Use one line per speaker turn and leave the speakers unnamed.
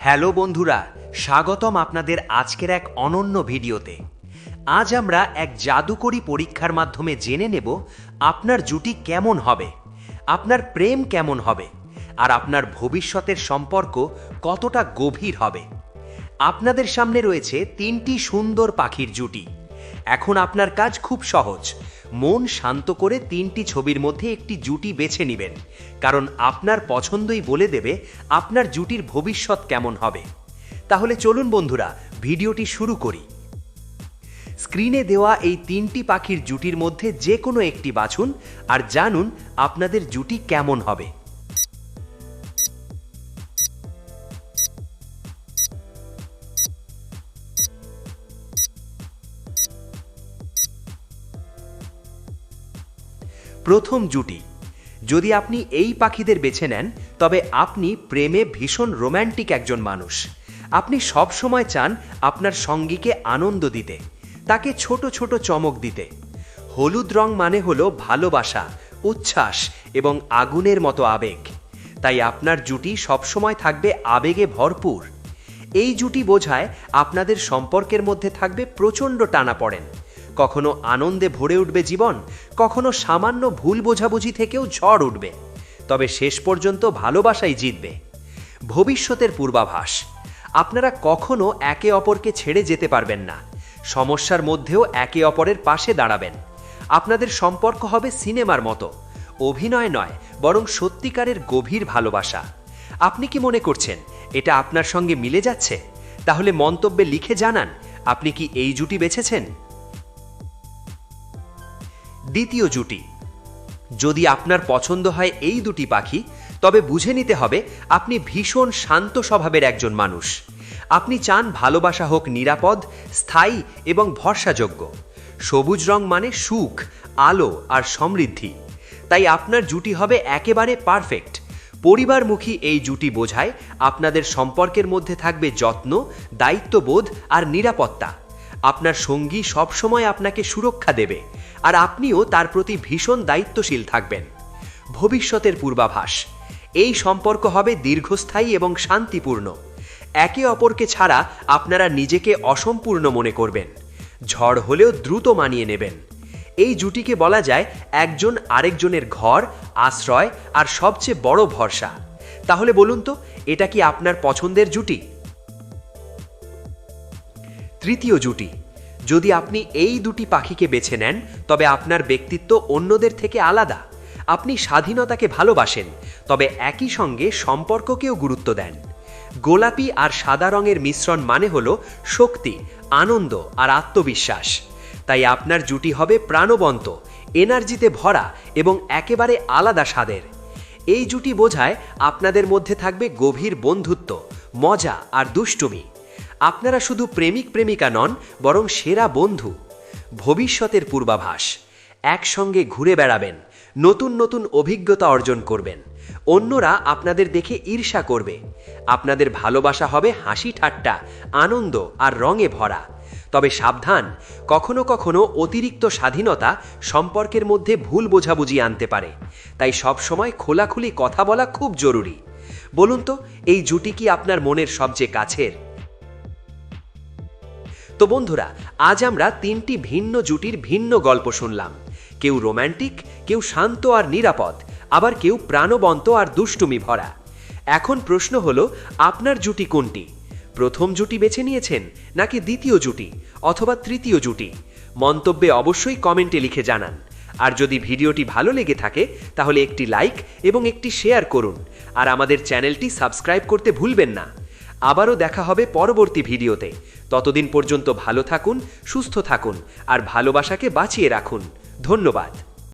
Hello বন্ধুরা, স্বাগতম আপনাদের আজকের এক অনন্য ভিডিওতে। আজ আমরা এক জাদুকরী পরীক্ষার মাধ্যমে জেনে নেব আপনার জুটি কেমন হবে, আপনার প্রেম কেমন হবে, আর আপনার ভবিষ্যতের সম্পর্ক কতটা গভীর হবে। আপনাদের সামনে রয়েছে তিনটি সুন্দর পাখির জুটি। এখন আপনার কাজ খুব সহজ মন শান্ত করে তিনটি ছবির মধ্যে একটি জুটি বেছে নেবেন। কারণ আপনার পছন্দই বলে দেবে আপনার জুটির ভবিষ্যৎ কেমন হবে। তাহলে চলুন বন্ধুরা, ভিডিওটি শুরু করি। স্ক্রিনে দেওয়া এই তিনটি পাখির জুটির মধ্যে যে কোনো একটি বাছুন আর জানুন আপনাদের জুটি কেমন হবে। প্রথম জুটি। যদি আপনি এই পাখিদের বেছে নেন, তবে আপনি প্রেমে ভীষণ রোম্যান্টিক একজন মানুষ। আপনি সব সময় চান আপনার সঙ্গীকে আনন্দ দিতে, তাকে ছোট ছোট চমক দিতে। হলুদ রং মানে হলো ভালোবাসা, উচ্ছ্বাস এবং আগুনের মতো আবেগ। তাই আপনার জুটি সবসময় থাকবে আবেগে ভরপুর। এই জুটি বোঝায় আপনাদের সম্পর্কের মধ্যে থাকবে প্রচণ্ড টানা পড়েন কখনো আনন্দে ভরে উঠবে জীবন, কখনো সামান্য ভুল বোঝাবুঝি থেকেও ঝড় উঠবে। তবে শেষ পর্যন্ত ভালোবাসাই জিতবে। ভবিষ্যতের পূর্বাভাস, আপনারা কখনো একে অপরকে ছেড়ে যেতে পারবেন না। সমস্যার মধ্যেও একে অপরের পাশে দাঁড়াবেন। আপনাদের সম্পর্ক হবে সিনেমার মতো। অভিনয় নয়, বরং সত্যিকারের গভীর ভালোবাসা। আপনি কি মনে করছেন, এটা আপনার সঙ্গে মিলে যাচ্ছে? তাহলে মন্তব্যে লিখে জানান, আপনি কি এই জুটি বেছেছেন? দ্বিতীয় জুটি। যদি আপনার পছন্দ হয় এই দুটি পাখি, তবে বুঝে নিতে হবে আপনি ভীষণ শান্ত স্বভাবের একজন মানুষ। আপনি চান ভালোবাসা হোক নিরাপদ, স্থায়ী এবং ভরসাযোগ্য। সবুজ রং মানে সুখ, আলো আর সমৃদ্ধি। তাই আপনার জুটি হবে একেবারে পারফেক্ট। পরিবারমুখী এই জুটি বোঝায় আপনাদের সম্পর্কের মধ্যে থাকবে যত্ন, দায়িত্ববোধ আর নিরাপত্তা। আপনার সঙ্গী সবসময় আপনাকে সুরক্ষা দেবে আর আপনিও তার প্রতি ভীষণ দায়িত্বশীল থাকবেন। ভবিষ্যতের পূর্বাভাস, এই সম্পর্ক হবে দীর্ঘস্থায়ী এবং শান্তিপূর্ণ। একে অপরকে ছাড়া আপনারা নিজেকে অসম্পূর্ণ মনে করবেন। ঝড় হলেও দ্রুত মানিয়ে নেবেন। এই জুটিকে বলা যায় একজন আরেকজনের ঘর, আশ্রয় আর সবচেয়ে বড় ভরসা। তাহলে বলুন তো, এটা কি আপনার পছন্দের জুটি? তৃতীয় জুটি। যদি আপনি এই দুটি পাখিকে বেছে নেন, তবে আপনার ব্যক্তিত্ব অন্যদের থেকে আলাদা। আপনি স্বাধীনতাকে ভালোবাসেন, তবে একই সঙ্গে সম্পর্ককেও গুরুত্ব দেন। গোলাপি আর সাদা রঙের মিশ্রণ মানে হল শক্তি, আনন্দ আর আত্মবিশ্বাস। তাই আপনার জুটি হবে প্রাণবন্ত, এনার্জিতে ভরা এবং একেবারে আলাদা স্বাদের। এই জুটি বোঝায় আপনাদের মধ্যে থাকবে গভীর বন্ধুত্ব, মজা আর দুষ্টুমি। আপনারা শুধু প্রেমিক প্রেমিকা নন, বরং সেরা বন্ধু। ভবিষ্যতের পূর্বাভাস। একসঙ্গে ঘুরে বেড়াবেন, নতুন নতুন অভিজ্ঞতা অর্জন করবেন। অন্যরা আপনাদের দেখে ঈর্ষা করবে। আপনাদের ভালোবাসা হবে হাসি ঠাট্টা, আনন্দ আর রঙে ভরা। তবে সাবধান, কখনো কখনো অতিরিক্ত স্বাধীনতা সম্পর্কের মধ্যে ভুল বোঝাবুঝি আনতে পারে। তাই সবসময় খোলাখুলি কথা বলা খুব জরুরি। বলুন তো, এই জুটি কি আপনার মনের সবচেয়ে কাছের? তো বন্ধুরা, আজ আমরা তিনটি ভিন্ন জুটির ভিন্ন গল্প শুনলাম। কেউ রোম্যান্টিক, কেউ শান্ত আর নিরাপদ, আবার কেউ প্রাণবন্ত আর দুষ্টুমি ভরা। এখন প্রশ্ন হলো, আপনার জুটি কোনটি? প্রথম জুটি বেছে নিয়েছেন নাকি দ্বিতীয় জুটি অথবা তৃতীয় জুটি? মন্তব্যে অবশ্যই কমেন্টে লিখে জানান। আর যদি ভিডিওটি ভালো লেগে থাকে, তাহলে একটি লাইক এবং একটি শেয়ার করুন। আর আমাদের চ্যানেলটি সাবস্ক্রাইব করতে ভুলবেন না। আবারও দেখা হবে পরবর্তী ভিডিওতে। ততদিন পর্যন্ত ভালো থাকুন, সুস্থ থাকুন, আর ভালোবাসাকে বাঁচিয়ে রাখুন। ধন্যবাদ।